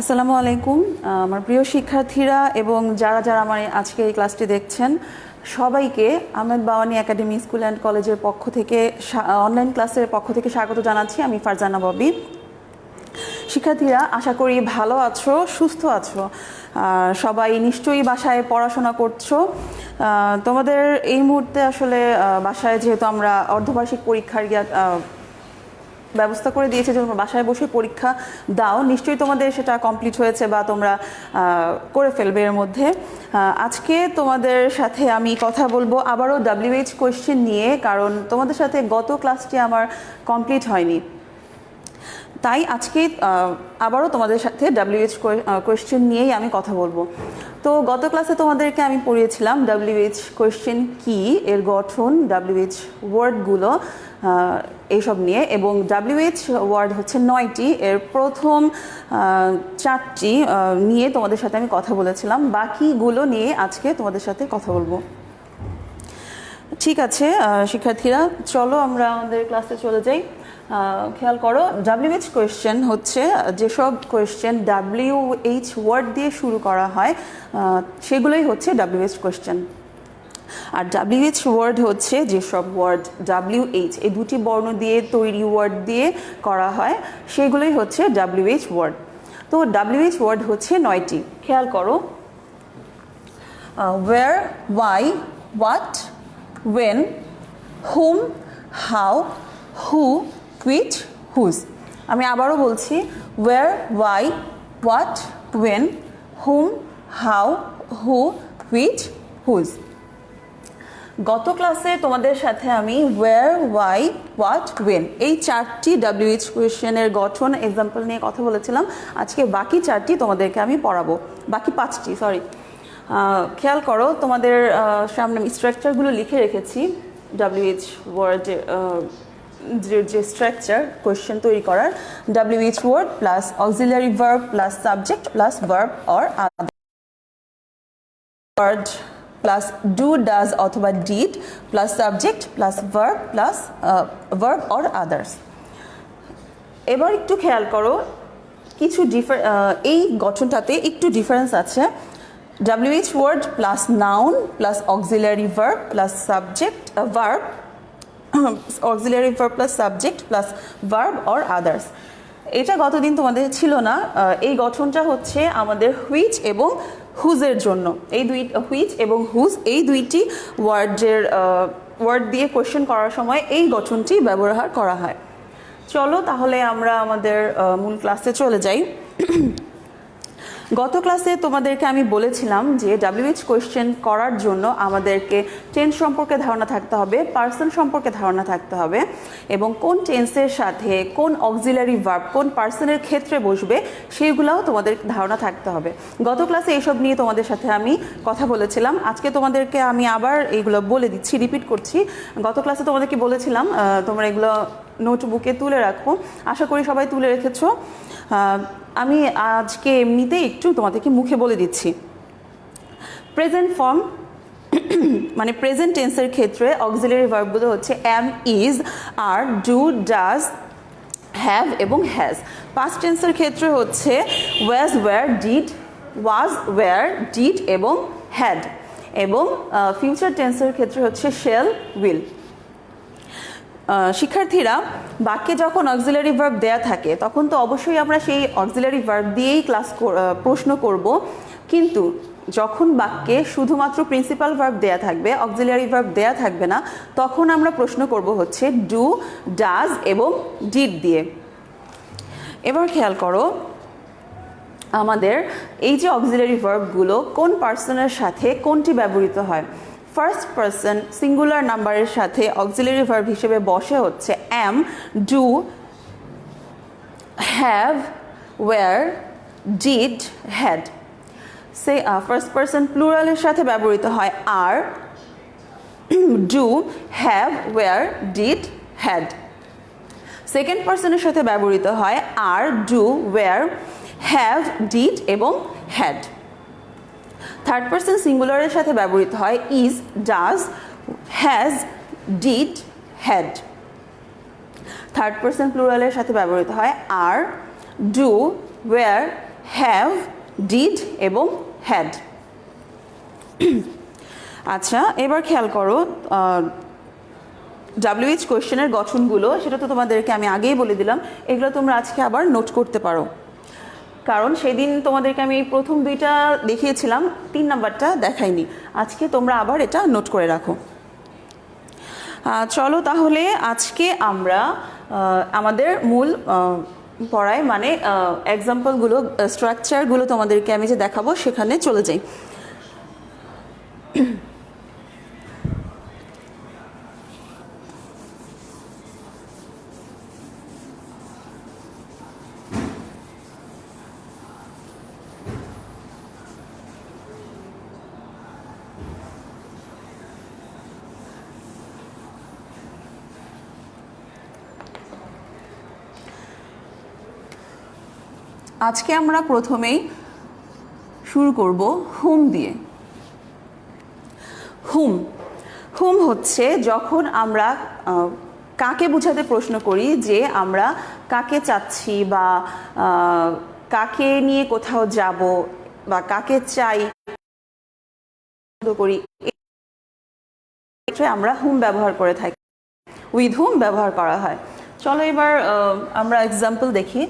আসসালামু আলাইকুম। আমার প্রিয় শিক্ষার্থীরা এবং যারা যারা আমার আজকে এই ক্লাসটি দেখছেন, সবাইকে Ahmed Bawani academy school and কলেজের পক্ষ থেকে অনলাইন ক্লাসের পক্ষ থেকে স্বাগত জানাচ্ছি। আমি ফারজানা ববি শিক্ষার্থীরা, আশা করি ভালো আছো, সুস্থ আছো। সবাই নিশ্চয়ই বাসায় পড়াশোনা করছ। তোমাদের এই মুহূর্তে আসলে বাসায় যেহেতু আমরা অর্ধবার্ষিক পরীক্ষার ব্যবস্থা করে দিয়েছে, যে তোমরা বাসায় বসে পরীক্ষা দাও। নিশ্চয়ই তোমাদের সেটা কমপ্লিট হয়েছে বা তোমরা করে ফেলবে এর মধ্যে। আজকে তোমাদের সাথে আমি কথা বলব আবারও ডাব্লিউএইচ কোয়েশ্চেন নিয়ে, কারণ তোমাদের সাথে গত ক্লাসটি আমার কমপ্লিট হয়নি। তাই আজকে আবারও তোমাদের সাথে ডাব্লিউএইচ কোয়েশ্চেন নিয়েই আমি কথা বলব। তো গত ক্লাসে তোমাদেরকে আমি পড়িয়েছিলাম ডাব্লিউএইচ কোয়েশ্চেন কি, এর গঠন ডাব্লিউএইচ ওয়ার্ডগুলো এইসব নিয়ে এবং ডাব্লিউএইচ ওয়ার্ড হচ্ছে নয়টি। এর প্রথম চারটি নিয়ে তোমাদের সাথে আমি কথা বলেছিলাম। বাকিগুলো নিয়ে আজকে তোমাদের সাথে কথা বলব। ঠিক আছে শিক্ষার্থীরা, চলো আমরা আমাদের ক্লাসে চলে যাই। খেয়াল করো ডাব্লিউএইচ কোয়েশ্চেন হচ্ছে, যেসব কোয়েশ্চেন ডাব্লিউএইচ ওয়ার্ড দিয়ে শুরু করা হয় সেগুলোই হচ্ছে ডাব্লিউএইচ কোয়েশ্চেন আর ডাব্লিউএইচ ওয়ার্ড হচ্ছে যেসব ওয়ার্ড ডাব্লিউএইচ এই দুটি বর্ণ দিয়ে তৈরি ওয়ার্ড দিয়ে করা হয় সেগুলোই হচ্ছে ডাব্লিউএইচ ওয়ার্ড তো ডাব্লিউএইচ ওয়ার্ড হচ্ছে নয়টি। খেয়াল করো। Where why what when whom how who which, whose আমি আবারও বলছি where why what, when whom how who which, whose গত ক্লাসে তোমাদের সাথে আমি ওয়ার ওয়াই হোয়াট ওয়েন এই চারটি ডাব্লিউএইচ কোয়েশ্চেনের গঠন এক্সাম্পল নিয়ে কথা বলেছিলাম। আজকে বাকি চারটি তোমাদেরকে আমি পড়াবো। বাকি পাঁচটি সরি খেয়াল করো, তোমাদের সামনে আমি স্ট্রাকচারগুলো লিখে রেখেছি। ডাব্লিউএইচ ওয়ার্ড যে যে স্ট্রাকচার কোয়েশ্চেন তৈরি করার। WH word plus auxiliary verb plus subject plus verb or other word plus do does অথবা did plus subject plus verb plus verb or others এবার একটু খেয়াল করো, কিছু ডিফার এই গঠনটাতে একটু ডিফারেন্স আছে। WH word plus noun plus auxiliary verb plus subject verb auxiliary verb plus subject plus verb or others এটা গতদিন তোমাদের ছিল না এই গঠনটা হচ্ছে আমাদের হুইচ এবং হুজের জন্য? এই দুই হুইচ এবং হুজ এই দুইটি ওয়ার্ডের ওয়ার্ড দিয়ে কোয়েশ্চেন করার সময় এই গঠনটি ব্যবহার করা হয়। চলো তাহলে আমরা আমাদের মূল ক্লাসে চলে যাই। গত ক্লাসে তোমাদেরকে আমি বলেছিলাম যে ডাব্লিউএইচ কোয়েশ্চেন করার জন্য আমাদেরকে টেন্স সম্পর্কে ধারণা থাকতে হবে পার্সন সম্পর্কে ধারণা থাকতে হবে এবং কোন টেন্সের সাথে কোন অক্সিলারি ভার্ব কোন পার্সনের ক্ষেত্রে বসবে সেইগুলোও তোমাদের ধারণা থাকতে হবে। গত ক্লাসে এইসব নিয়ে তোমাদের সাথে আমি কথা বলেছিলাম। আজকে তোমাদেরকে আমি আবার এইগুলো বলে দিচ্ছি রিপিট করছি। গত ক্লাসে তোমাদেরকে বলেছিলাম তোমরা এগুলো নোটবুকে তুলে রাখো। আশা করি সবাই তুলে রেখেছো। আমি আজকে এমনিতে একটু তোমাদেরকে মুখে বলে দিচ্ছি। প্রেজেন্ট ফর্ম মানে প্রেজেন্ট টেন্সের ক্ষেত্রে অক্সিলারি ভার্বগুলো হচ্ছে am is are do does have এবং হ্যাজ পাস্ট টেন্সের ক্ষেত্রে হচ্ছে was were did was were did এবং হ্যাড এবং ফিউচার টেন্সের ক্ষেত্রে হচ্ছে শেল উইল শিক্ষার্থীরা বাক্যে যখন অক্সিলারি ভার্ব দেয়া থাকে, তখন তো অবশ্যই আমরা সেই অক্সিলারি ভার্ব দিয়েই ক্লাস প্রশ্ন করব। কিন্তু যখন বাক্যে শুধুমাত্র প্রিন্সিপাল ভার্ব দেয়া থাকবে অক্সিলারি ভার্ব দেয়া থাকবে না, তখন আমরা প্রশ্ন করব হচ্ছে ডু ডাজ এবং ডিড দিয়ে। এবার খেয়াল করো, আমাদের এই যে অক্সিলারি ভার্বগুলো কোন পার্সনের সাথে কোনটি ব্যবহৃত হয়? ফার্স্ট পার্সন সিঙ্গুলার নাম্বারের সাথে অক্সিলারি ভার্ব হিসেবে বসে হচ্ছে am, do, have, were, did, had. Say first person প্লুরালের সাথে ব্যবহৃত হয় are, do, have, were, did, had. Second পার্সনের সাথে ব্যবহৃত হয় are, do, were, have, did এবং হ্যাড। থার্ড পার্সন সিঙ্গুলারের সাথে ব্যবহৃত হয় is does has did had third person প্লুরালের সাথে ব্যবহৃত হয় are do were have did এবং হ্যাড আচ্ছা এবার খেয়াল করো ডাব্লিউএইচ কোয়েশ্চেনের গঠনগুলো, সেটা তো তোমাদেরকে আমি আগেই বলে দিলাম, এগুলো তোমরা আজকে আবার নোট করতে পারো। কারণ সেদিন তোমাদেরকে আমি এই প্রথম দুইটা দেখিয়েছিলাম, তিন নাম্বারটা দেখাইনি। আজকে তোমরা আবার এটা নোট করে রাখো। চলো তাহলে আজকে আমরা আমাদের মূল পড়ায় মানে এক্সাম্পলগুলো স্ট্রাকচারগুলো তোমাদেরকে আমি যে দেখাবো সেখানে চলে যাই। আজকে আমরা প্রথমেই শুরু করব হুম দিয়ে। হুম। হুম হচ্ছে যখন আমরা কাকে বোঝাতে প্রশ্ন করি যে আমরা কাকে চাচ্ছি বা কাকে নিয়ে কোথাও যাব বা কাকে চাই করি আমরা হুম ব্যবহার করে থাকি। উইথ হুম ব্যবহার করা হয়। চলো এবার আমরা এক্সাম্পল দেখি।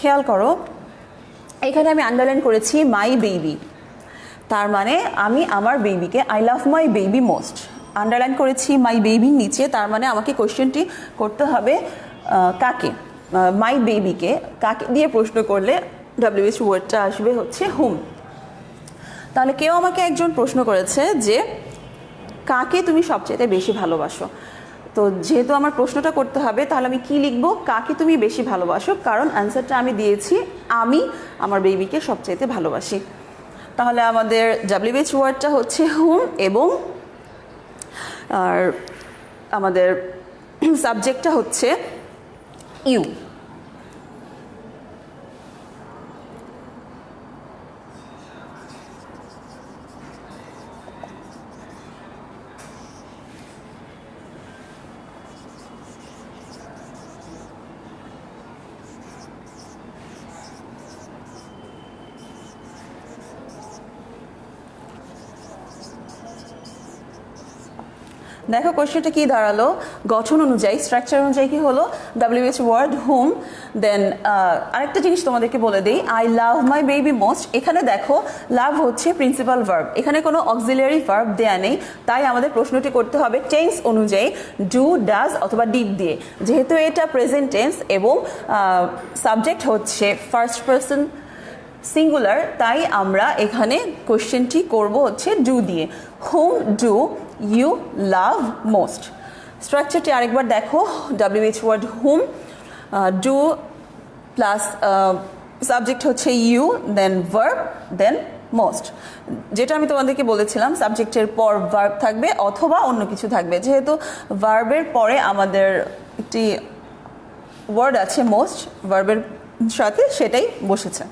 খেয়াল করো, এখানে আমি আন্ডারলাইন করেছি মাই বেবি তার মানে আমি আমার বেবিকে I love my baby most underline করেছি মাই বেবির নিচে, তার মানে আমাকে কোয়েশ্চেনটি করতে হবে কাকে? মাই বেবিকে কাকে দিয়ে প্রশ্ন করলে ডাব্লিউএইচ ওয়ার্ডটা আসবে হচ্ছে হুম তাহলে কেউ আমাকে একজন প্রশ্ন করেছে যে, কাকে তুমি সবচেয়ে বেশি ভালোবাসো? তো যেহেতু আমার প্রশ্নটা করতে হবে, তাহলে আমি কি লিখব? কাকে তুমি বেশি ভালোবাসো? কারণ অ্যান্সারটা আমি দিয়েছি, আমি আমার বেবিকে সবচাইতে ভালোবাসি। তাহলে আমাদের ডাব্লিউএইচ ওয়ার্ডটা হচ্ছে হুম এবং আর আমাদের সাবজেক্টটা হচ্ছে ইউ দেখো কোশ্চেনটা কি দাঁড়াল? গঠন অনুযায়ী স্ট্রাকচার অনুযায়ী কি হলো? ডাব্লিউএইচ ওয়ার্ড হুম দেন আরেকটা জিনিস তোমাদেরকে বলে দিই I love my baby most এখানে দেখো লাভ হচ্ছে প্রিন্সিপাল ভার্ব এখানে কোনো অক্সিলিয়ারি ভার্ব দেয়া নেই, তাই আমাদের প্রশ্নটি করতে হবে টেন্স অনুযায়ী ডু ডাজ অথবা ডিড দিয়ে। যেহেতু এটা প্রেজেন্ট টেন্স এবং সাবজেক্ট হচ্ছে ফার্স্ট পার্সন সিঙ্গুলার তাই আমরা এখানে কোশ্চেনটি করব হচ্ছে ডু দিয়ে। Whom do you love most স্ট্রাকচারটি আরেকবার দেখো WH word whom do plus subject হচ্ছে you then verb then most যেটা আমি তোমাদেরকে বলেছিলাম সাবজেক্টের পর ভার্ব থাকবে অথবা অন্য কিছু থাকবে। যেহেতু ভার্বের পরে আমাদের একটি ওয়ার্ড আছে মোস্ট ভার্বের সাথে সেটাই বসেছে।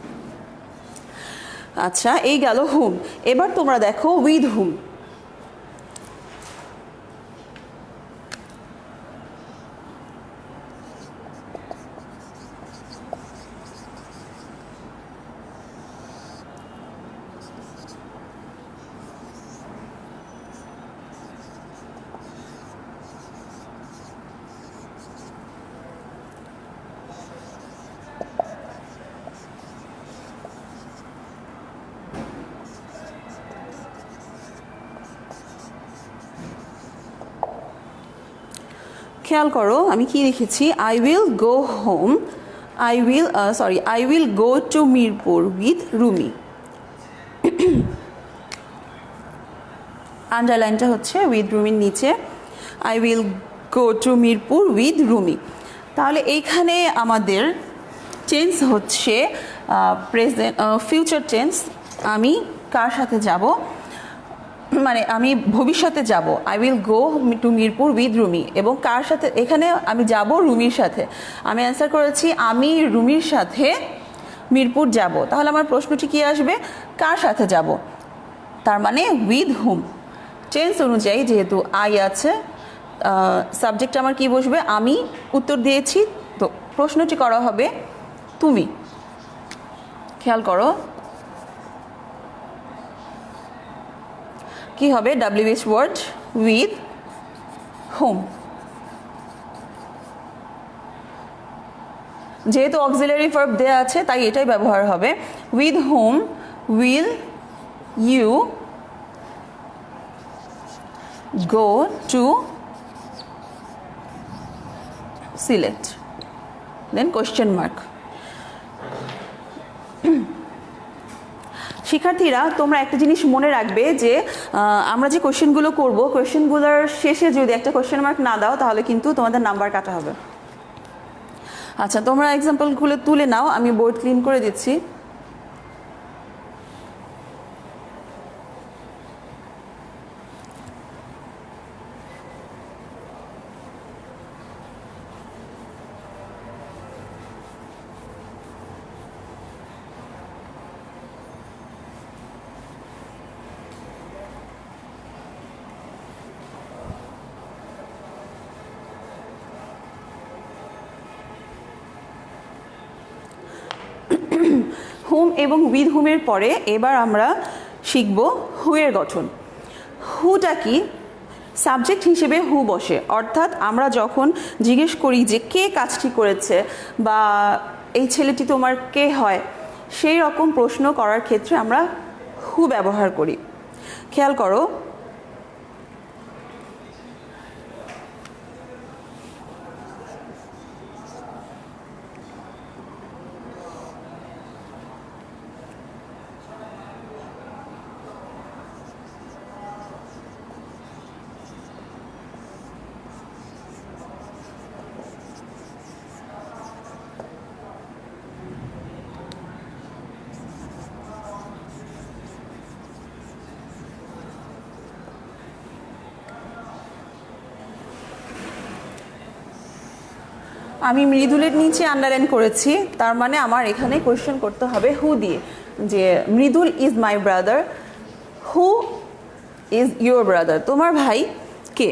আচ্ছা এই গেল হুম। এবার তোমরা দেখো উইথ হুম খেয়াল করো, আমি কি লিখেছি I will go home I will sorry I will go to Mirpur with Rumi আন্ডারলাইনটা হচ্ছে উইথ রুমির নিচে I will go to Mirpur with Rumi তাহলে এইখানে আমাদের চেঞ্জ হচ্ছে প্রেজেন্ট ফিউচার টেন্স আমি কার সাথে যাব? মানে আমি ভবিষ্যতে যাব। I will go to Mirpur with Rumi এবং কার সাথে? এখানে আমি যাব রুমির সাথে। আমি অ্যান্সার করেছি, আমি রুমির সাথে মিরপুর যাব। তাহলে আমার প্রশ্নটি কি আসবে? কার সাথে যাব? তার মানে উইথ হুম চেঞ্জ অনুযায়ী যেহেতু আই আছে সাবজেক্ট আমার কি বসবে? আমি উত্তর দিয়েছি। তো প্রশ্নটি করা হবে, তুমি। খেয়াল করো। কি হবে? ডাব্লিউএইচ ওয়ার্ড উইথ হোম যেহেতু অক্সিলারি ভার্ব দেওয়া আছে, তাই এটাই ব্যবহার হবে। With whom will you go to Sylhet then question mark শিক্ষার্থীরা, তোমরা একটা জিনিস মনে রাখবে যে আমরা যে কোয়েশ্চেনগুলো করব কোয়েশ্চেনগুলোর শেষে যদি একটা কোয়েশ্চেন মার্ক না দাও, তাহলে কিন্তু তোমাদের নাম্বার কাটা হবে। আচ্ছা তোমরা এক্সাম্পলগুলো তুলে নাও, আমি বোর্ড ক্লিন করে দিচ্ছি হুম এবং উইথ হুমের পরে এবার আমরা শিখব হুয়ের গঠন। হুটা কি? সাবজেক্ট হিসেবে হু বসে। অর্থাৎ আমরা যখন জিজ্ঞেস করি যে কে কাজটি করেছে বা এই ছেলেটি তোমার কে হয়, সেই রকম প্রশ্ন করার ক্ষেত্রে আমরা হু ব্যবহার করি। খেয়াল করো আমি মৃদুলের নিচে আন্ডারলাইন করেছি, তার মানে আমার এখানে কোয়েশ্চেন করতে হবে হু দিয়ে, যে Mridul is my brother who is your brother তোমার ভাই কে?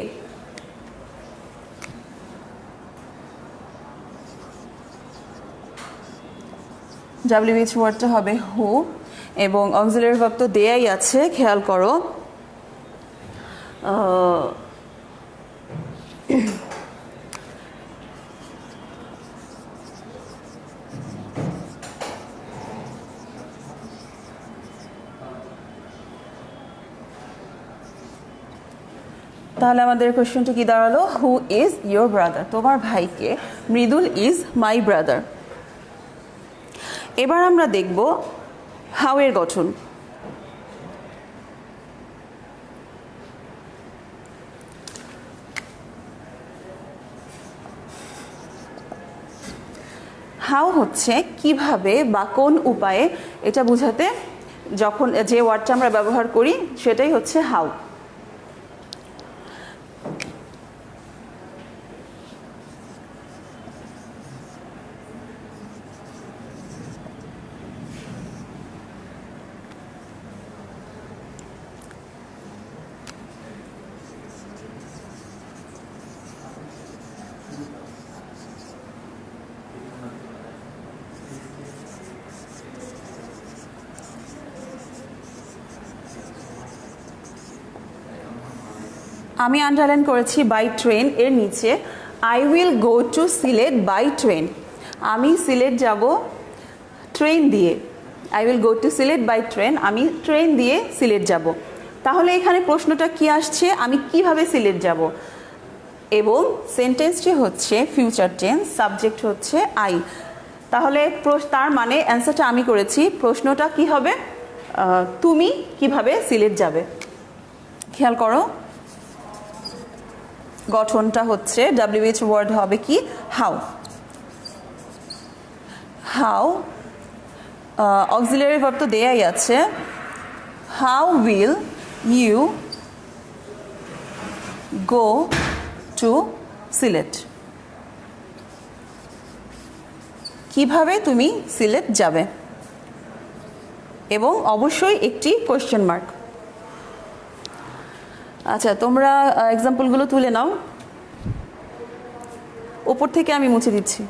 ডাব্লিউএইচ ওয়ার্ডটা হবে হু এবং অক্সিলারি ভাব তো দেয়াই আছে, খেয়াল করো। তাহলে আমাদের কোয়েশ্চনটা কি দাঁড়াল? হু ইজ ইয়োর ব্রাদার তোমার ভাইকে মৃদুল ইজ মাই ব্রাদার এবার আমরা দেখব হাউ এর গঠন। হাউ হচ্ছে, কীভাবে বা কোন উপায়ে এটা বোঝাতে যখন যে ওয়ার্ডটা আমরা ব্যবহার করি, সেটাই হচ্ছে হাউ আমি আন্ডারলাইন করেছি বাই ট্রেন এর নিচে I will go to Sylhet by train আমি সিলেট যাব ট্রেন দিয়ে। I will go to Sylhet by train আমি ট্রেন দিয়ে সিলেট যাব। তাহলে এখানে প্রশ্নটা কি আসছে? আমি কীভাবে সিলেট যাব? এবং সেন্টেন্সটি হচ্ছে ফিউচার টেন্স সাবজেক্ট হচ্ছে আই তাহলে তার মানে অ্যান্সারটা আমি করেছি। প্রশ্নটা কি হবে? তুমি কীভাবে সিলেট যাবে? খেয়াল করো। গঠনটা হচ্ছে ডাব্লিউএইচ ওয়ার্ড হবে কি? হাউ হাউ অক্সিলারি ভার্ব তো দেয়াই আছে। How will you go to Sylhet কীভাবে তুমি সিলেট যাবে? এবং অবশ্যই একটি কোয়েশ্চেন মার্ক আচ্ছা তোমরা এক্সাম্পলগুলো তুলে নাও। ওপর থেকে আমি মুছে দিচ্ছি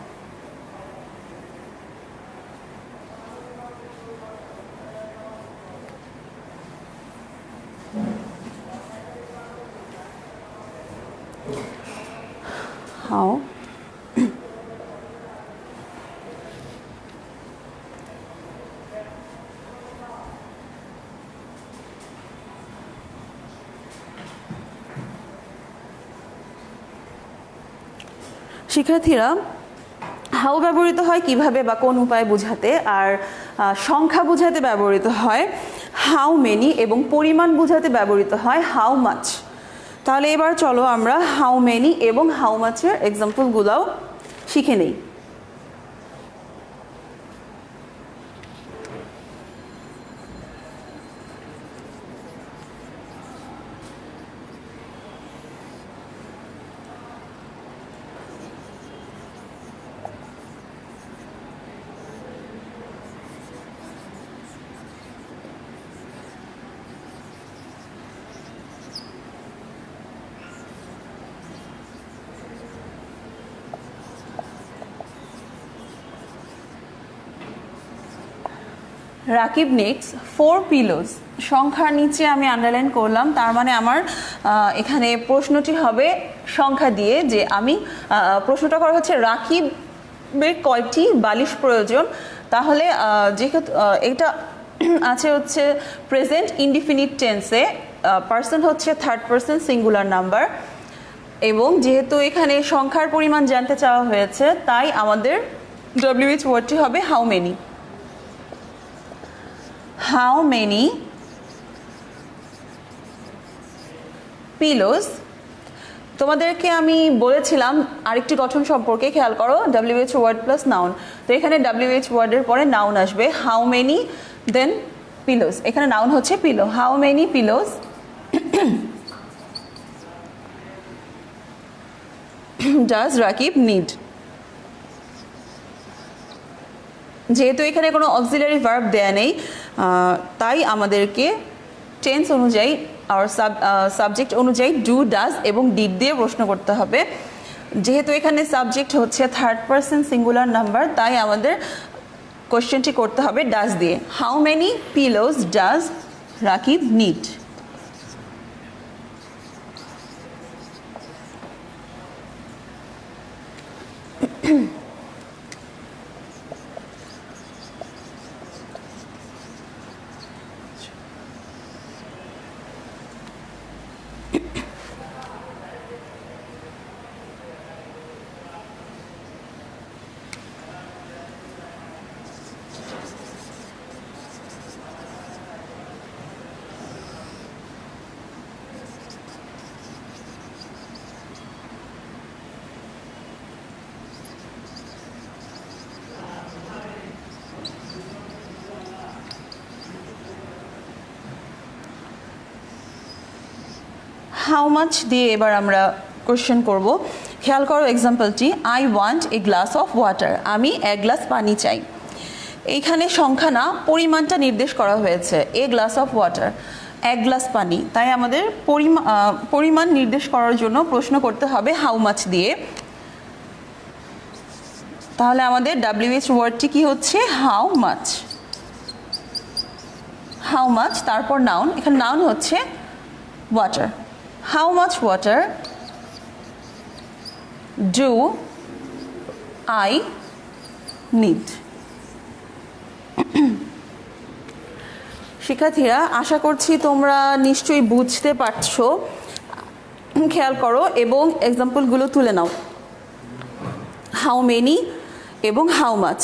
How? শিক্ষার্থীরা হাউ ব্যবহৃত হয়, কীভাবে বা কোন উপায়ে বোঝাতে আর সংখ্যা বোঝাতে ব্যবহৃত হয় হাউ মেনি এবং পরিমাণ বোঝাতে ব্যবহৃত হয় হাউ মাছ তাহলে এবার চলো আমরা হাউ মেনি এবং হাউ মাছের এক্সাম্পলগুলোও শিখে নেই। রাকিব নেক্স ফোর পিলোস সংখ্যার নিচে আমি আন্ডারলাইন করলাম, তার মানে আমার এখানে প্রশ্নটি হবে সংখ্যা দিয়ে যে আমি প্রশ্নটা করা হচ্ছে রাকিবের কয়টি বালিশ প্রয়োজন? তাহলে যেহেতু এটা আছে হচ্ছে প্রেজেন্ট ইনডিফিনিট টেন্সে পার্সন হচ্ছে থার্ড পার্সন সিঙ্গুলার নাম্বার এবং যেহেতু এখানে সংখ্যার পরিমাণ জানতে চাওয়া হয়েছে, তাই আমাদের ডব্লিউএইচ ওয়ার্ডটি হবে how many how many pillows? তোমাদেরকে আমি বলেছিলাম আরেকটি গঠন সম্পর্কে, খেয়াল করো ডাব্লিউএইচ ওয়ার্ড প্লাস নাউন তো এখানে ডাব্লিউএইচ ওয়ার্ডের পরে নাউন আসবে। হাউ মেনি দেন পিলোস এখানে নাউন হচ্ছে pillow how many pillows does Rakib need যেহেতু এখানে কোনো অক্সিলারি ভার্ব দেয়া নেই তাই আমাদেরকে টেন্স অনুযায়ী আর সাব সাবজেক্ট অনুযায়ী ডু ডাজ এবং ডিড দিয়ে প্রশ্ন করতে হবে। যেহেতু এখানে সাবজেক্ট হচ্ছে থার্ড পার্সন সিঙ্গুলার নাম্বার তাই আমাদের কোশ্চেনটি করতে হবে ডাজ দিয়ে। How many pillows does Rakib need how much দিয়ে এবার আমরা কোশ্চেন করব। খেয়াল করো এক্সাম্পলটি I want a glass of water আমি এক গ্লাস পানি চাই। এইখানে সংখ্যা না, পরিমাণটা নির্দেশ করা হয়েছে এ গ্লাস অফ ওয়াটার এক গ্লাস পানি। তাই আমাদের পরিমা- পরিমাণ নির্দেশ করার জন্য প্রশ্ন করতে হবে হাউ মাছ দিয়ে। তাহলে আমাদের ডাব্লিউএইচ ওয়ার্ডটি কি হচ্ছে? হাউ মাছ হাউ মাছ তারপর নাউন এখানে নাউন হচ্ছে water how much water do I need শিক্ষার্থীরা, আশা করছি তোমরা নিশ্চয়ই বুঝতে পারছ। খেয়াল করো এবং এক্সাম্পলগুলো তুলে নাও। হাউ মেনি এবং হাউ মাচ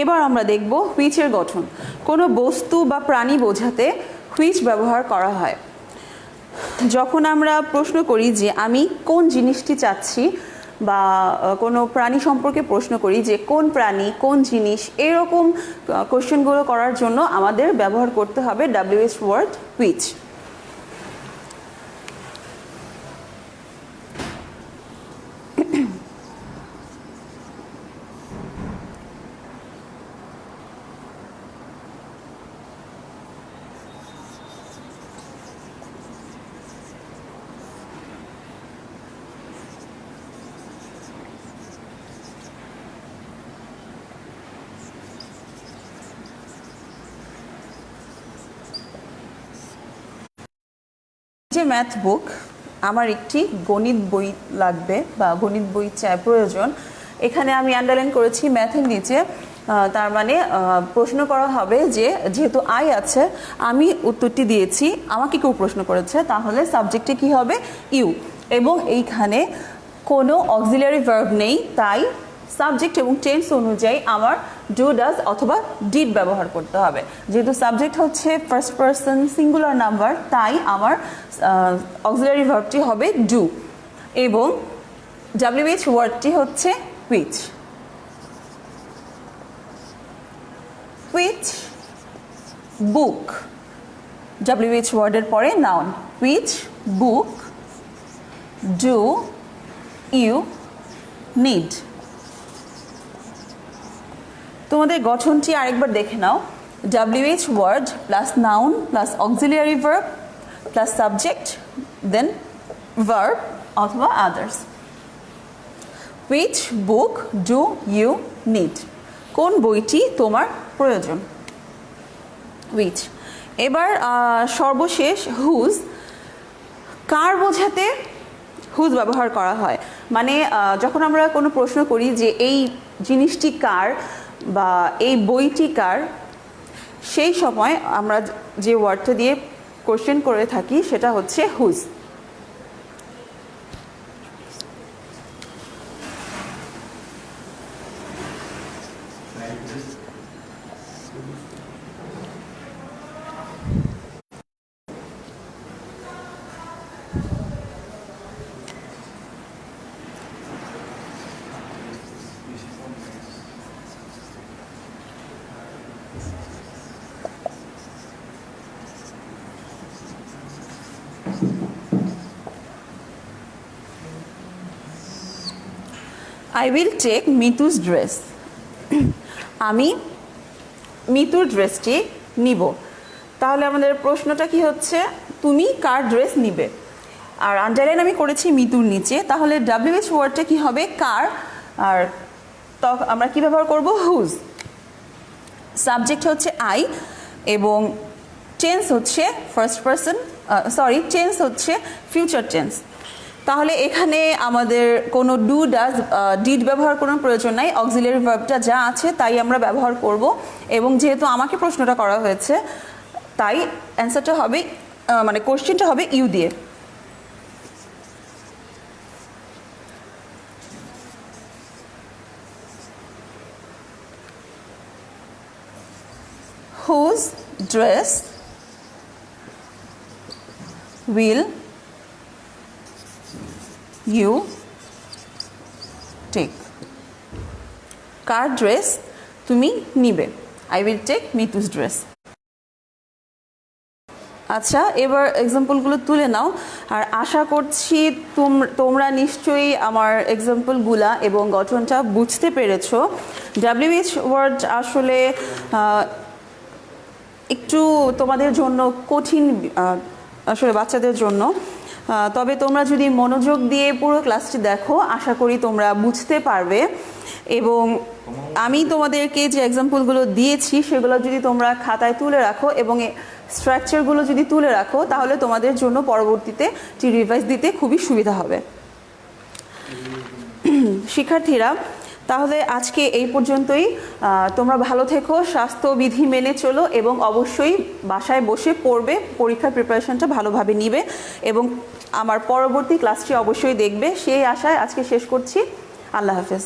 এবার আমরা দেখব হুইচের গঠন। কোনো বস্তু বা প্রাণী বোঝাতে হুইচ ব্যবহার করা হয়। যখন আমরা প্রশ্ন করি যে আমি কোন জিনিসটি চাচ্ছি বা কোনো প্রাণী সম্পর্কে প্রশ্ন করি যে কোন প্রাণী, কোন জিনিস, এরকম কোশ্চেনগুলো করার জন্য আমাদের ব্যবহার করতে হবে ডাব্লিউএস ওয়ার্ড হুইচ। যে ম্যাথ বুক আমার একটি গণিত বই লাগবে বা গণিত বই চাই, প্রয়োজন। এখানে আমি আন্ডারলাইন করেছি ম্যাথের নিচে। তার মানে প্রশ্ন করা হবে যে, যেহেতু আই আছে, আমি উত্তরটি দিয়েছি, আমাকে কেউ প্রশ্ন করেছে, তাহলে সাবজেক্টে কি হবে? ইউ এবং এইখানে কোনো অক্সিলারি ভার্ব নেই, তাই সাবজেক্ট এবং টেন্স অনুযায়ী আমার ডু ডাজ অথবা ডিড ব্যবহার করতে হবে। যেহেতু সাবজেক্ট হচ্ছে ফার্স্ট পার্সন সিঙ্গুলার নাম্বার তাই আমার অক্সিলারি ভার্বটি হবে ডু এবং ডাব্লিউএইচ ওয়ার্ডটি হচ্ছে হুইচ হুইচ বুক ডাব্লিউএইচ ওয়ার্ডের পরে noun which book do you need তোমাদের গঠনটি আরেকবার দেখে নাও। WH word plus noun plus auxiliary verb plus subject then verb অথবা others which book do you need কোন বইটি তোমার প্রয়োজন? উইচ এবার সর্বশেষ হুজ কার বোঝাতে হুজ ব্যবহার করা হয়? মানে যখন আমরা কোনো প্রশ্ন করি যে এই জিনিসটি কার বা এই বইটিকার সেই সময় আমরা যে ওয়ার্ডটা দিয়ে কোশ্চেন করে থাকি, সেটা হচ্ছে whose I will take Mitu's dress আমি মিতুর ড্রেসটি নিব। তাহলে আমাদের প্রশ্নটা কি হচ্ছে? তুমি কার ড্রেস নিবে? আর আন্ডারলাইন আমি করেছি মিতুর নিচে। তাহলে ডাব্লিউএইচ ওয়ার্ডটা কি হবে? কার? আর আমরা কি ব্যবহার করব? হুজ সাবজেক্ট হচ্ছে আই এবং টেন্স হচ্ছে ফার্স্ট পার্সন সরি টেন্স হচ্ছে ফিউচার টেন্স তাহলে এখানে আমাদের কোনো ডু ডাজ ডিড ব্যবহার করার প্রয়োজন নাই। অক্সিলিয়ারি ভার্বটা যা আছে তাই আমরা ব্যবহার করব। এবং যেহেতু আমাকে প্রশ্নটা করা হয়েছে, তাই অ্যান্সারটা হবে মানে কোশ্চেনটা হবে ইউ দিয়ে। whose dress will you take. কার ড্রেস তুমি নিবে। I will take Mitu's dress আচ্ছা এবার এক্সাম্পলগুলো তুলে নাও। আর আশা করছি তোম- তোমরা নিশ্চয়ই আমার এক্সাম্পলগুলা এবং গঠনটা বুঝতে পেরেছ। ডাব্লিউএইচ ওয়ার্ড আসলে একটু তোমাদের জন্য কঠিন আসলে বাচ্চাদের জন্য। তবে তোমরা যদি মনোযোগ দিয়ে পুরো ক্লাসটি দেখো, আশা করি তোমরা বুঝতে পারবে। এবং আমি তোমাদেরকে যে এক্সাম্পলগুলো দিয়েছি, সেগুলো যদি তোমরা খাতায় তুলে রাখো এবং স্ট্রাকচারগুলো যদি তুলে রাখো, তাহলে তোমাদের জন্য পরবর্তীতে রিভাইজ দিতে খুবই সুবিধা হবে। শিক্ষার্থীরা তাহলে আজকে এই পর্যন্তই। তোমরা ভালো থেকো, স্বাস্থ্যবিধি মেনে চলো এবং অবশ্যই বাসায় বসে পড়বে, পরীক্ষার প্রিপারেশনটা ভালোভাবে নিবে এবং আমার পরবর্তী ক্লাসটি অবশ্যই দেখবে। সেই আশায় আজকে শেষ করছি। আল্লাহ হাফেজ।